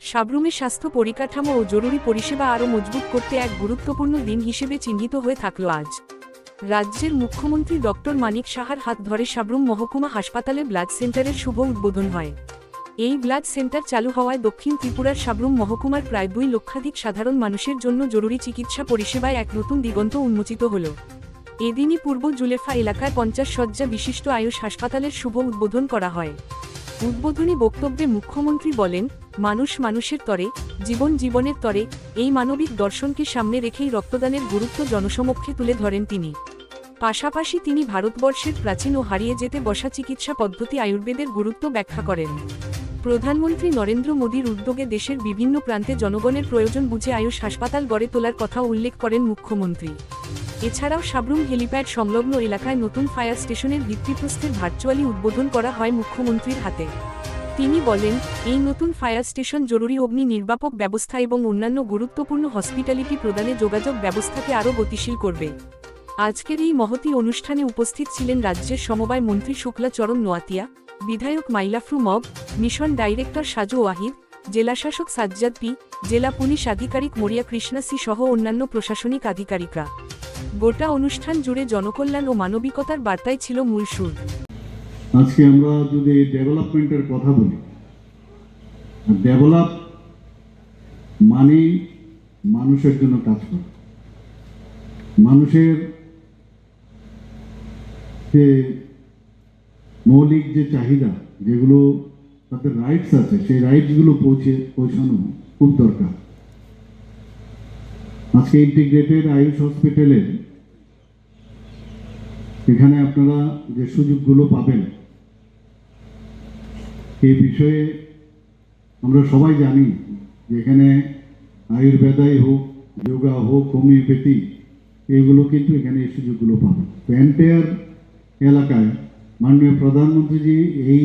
সাবরুমে স্বাস্থ্য পরিকাঠামো ও জরুরি পরিষেবা আরও মজবুত করতে এক গুরুত্বপূর্ণ দিন হিসেবে চিহ্নিত হয়ে থাকল আজ। রাজ্যের মুখ্যমন্ত্রী ডক্টর মানিক সাহার হাত ধরে সাবরুম মহকুমা হাসপাতালে ব্লাড সেন্টারের শুভ উদ্বোধন হয়। এই ব্লাড সেন্টার চালু হওয়ায় দক্ষিণ ত্রিপুরার সাবরুম মহকুমার প্রায় দুই লক্ষাধিক সাধারণ মানুষের জন্য জরুরি চিকিৎসা পরিষেবায় এক নতুন দিগন্ত উন্মোচিত হল। এদিনই পূর্ব জুলেফা এলাকায় পঞ্চাশ শয্যা বিশিষ্ট আয়ুষ হাসপাতালের শুভ উদ্বোধন করা হয়। উদ্বোধনী বক্তব্যে মুখ্যমন্ত্রী বলেন মানুষ মানুষের তরে, জীবন জীবনের তরে, এই মানবিক দর্শনকে সামনে রেখেই রক্তদানের গুরুত্ব জনসমক্ষে তুলে ধরেন তিনি। পাশাপাশি তিনি ভারতবর্ষের প্রাচীন ও হারিয়ে যেতে বসা চিকিৎসা পদ্ধতি আয়ুর্বেদের গুরুত্ব ব্যাখ্যা করেন। প্রধানমন্ত্রী নরেন্দ্র মোদীর উদ্যোগে দেশের বিভিন্ন প্রান্তে জনগণের প্রয়োজন বুঝে আয়ুষ হাসপাতাল গড়ে তোলার কথা উল্লেখ করেন মুখ্যমন্ত্রী। এছাড়াও সাবরুম হেলিপ্যাড সংলগ্ন এলাকায় নতুন ফায়ার স্টেশনের ভিত্তিপ্রস্থের ভার্চুয়ালি উদ্বোধন করা হয় মুখ্যমন্ত্রীর হাতে। তিনি বলেন, এই নতুন ফায়ার স্টেশন জরুরি অগ্নি নির্বাপক ব্যবস্থা এবং অন্যান্য গুরুত্বপূর্ণ হসপিটালিটি প্রদানে যোগাযোগ ব্যবস্থাকে আরও গতিশীল করবে। আজকের এই মহতি অনুষ্ঠানে উপস্থিত ছিলেন রাজ্যের সমবায় মন্ত্রী শুক্লা চরণ নোয়াতিয়া, বিধায়ক মাইলাফরু মগ, মিশন ডাইরেক্টর সাজু ওয়াহিদ, জেলাশাসক সাজ্জাদ পি, জেলা পুলিশ আধিকারিক মরিয়া কৃষ্ণা সি সহ অন্যান্য প্রশাসনিক আধিকারিকরা। গোটা অনুষ্ঠান জুড়ে জনকল্যাণ ও মানবিকতার বার্তাই ছিল মূল সুর। আজকে আমরা যদি ডেভেলপমেন্টের কথা বলি ডেভেলপ মানেই মানুষের জন্য কাজ করা। মানুষের যে মৌলিক যে চাহিদা, যেগুলো তাদের রাইটস আছে, সেই রাইটসগুলো পৌঁছে, পৌঁছানো খুব দরকার। আজকে ইন্টিগ্রেটেড আয়ুষ হসপিটালের এখানে আপনারা যে সুযোগগুলো পাবেন এই বিষয়ে আমরা সবাই জানি যে এখানে আয়ুর্বেদাই হোক, যোগা হোক, হোমিওপ্যাথি এইগুলো কিন্তু এখানে এই সুযোগগুলো পাবেন তো এলাকায় মাননীয় প্রধানমন্ত্রীজি এই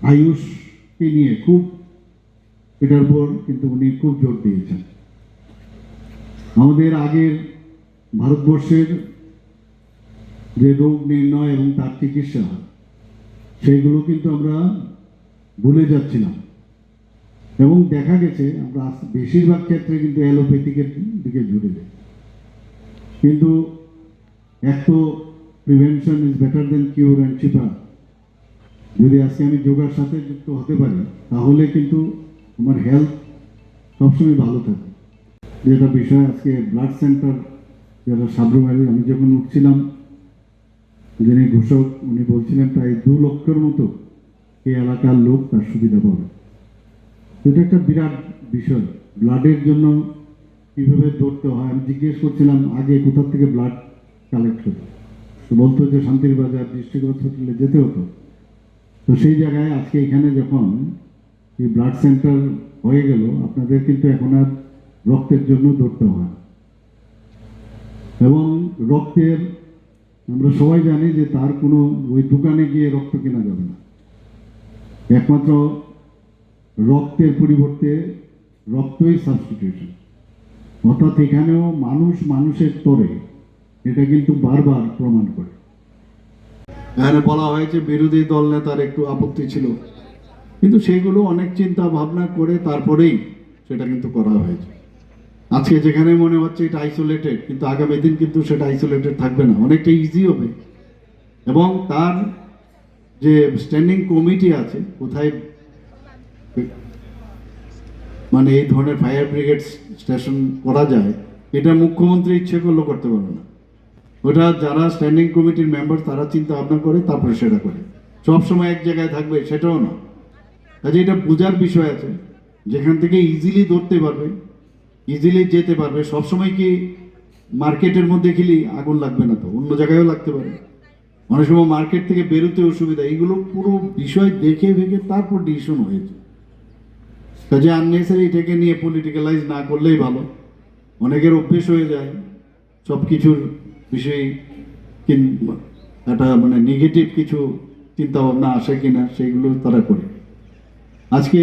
আয়ুষকে নিয়ে খুব এটার উপর কিন্তু উনি খুব জোর দিয়েছেন। আমাদের আগের ভারতবর্ষের যে রোগ নির্ণয় এবং তার চিকিৎসা সেইগুলো কিন্তু আমরা ভুলে যাচ্ছিলাম এবং দেখা গেছে, আমরা বেশিরভাগ ক্ষেত্রে কিন্তু অ্যালোপ্যাথিকের দিকে ঝুড়ে যাই। কিন্তু এক তো prevention is better than cure and cheaper যদি আজকে আমি যোগার সাথে যুক্ত হতে পারি, তাহলে কিন্তু আমার হেলথ সবসময় ভালো থাকে যেটা বিষয় আজকে ব্লাড সেন্টার যেটা সাবরুমারি, আমি যখন উঠছিলাম যিনি ঘোষক, উনি বলছিলেন প্রায় দু লক্ষের মতো এই এলাকার লোক তার সুবিধা পাবে। এটা একটা বিরাট বিষয়। ব্লাডের জন্য কীভাবে দৌড়তে হয়? আমি জিজ্ঞেস করছিলাম, আগে কোথার থেকে ব্লাড কালেক্ট হতো তো বলতো যে শান্তির বাজার ডিস্ট্রিক্ট হসপিটালে যেতে হতো। তো সেই জায়গায় আজকে এখানে যখন এই ব্লাড সেন্টার হয়ে গেল, আপনাদের কিন্তু এখন আর রক্তের জন্য দৌড়তে হয় এবং রক্তের আমরা সবাই জানি যে তার কোনো ওই দোকানে গিয়ে রক্ত কেনা যাবে না। একমাত্র রক্তের পরিবর্তে রক্তই সাবস্টিটিউশন অর্থাৎ এখানেও মানুষ মানুষের তরে, এটা কিন্তু বারবার প্রমাণ করে। এখানে বলা হয়েছে বিরোধী দল নেতার একটু আপত্তি ছিল। কিন্তু সেগুলো অনেক চিন্তা ভাবনা করে তারপরেই সেটা কিন্তু করা হয়েছে। আজকে যেখানে মনে হচ্ছে এটা আইসোলেটেড কিন্তু আগামী দিন কিন্তু সেটা আইসোলেটেড থাকবে না। অনেকটা ইজি হবে। এবং তার যে স্ট্যান্ডিং কমিটি আছে, কোথায় মানে এই ধরনের ফায়ার ব্রিগেড স্টেশন করা যায়, এটা মুখ্যমন্ত্রী ইচ্ছে করলেও করতে পারবে না। ওটা যারা স্ট্যান্ডিং কমিটির মেম্বার তারা চিন্তা ভাবনা করে, তারপরে সেটা করে। সবসময় এক জায়গায় থাকবে, সেটাও না। কাজে এটা বোঝার বিষয় আছে, যেখান থেকে ইজিলি ধরতে পারবে ইজিলি যেতে পারবে। সবসময় কি মার্কেটের মধ্যে খেলি আগুন লাগবে না তো? অন্য জায়গায়ও লাগতে পারে। অনেক সময় মার্কেট থেকে বেরোতে অসুবিধা। এইগুলো পুরো বিষয় দেখে ভেঙে তারপর ডিসিশন হয়েছে। কাজে আননেসারি এটাকে নিয়ে পলিটিক্যালাইজ না করলেই ভালো। অনেকের অভ্যেস হয়ে যায় সব কিছুর বিষয়ে একটা মানে নেগেটিভ কিছু চিন্তা ভাবনা আসে কিনা সেইগুলো তারা করে। আজকে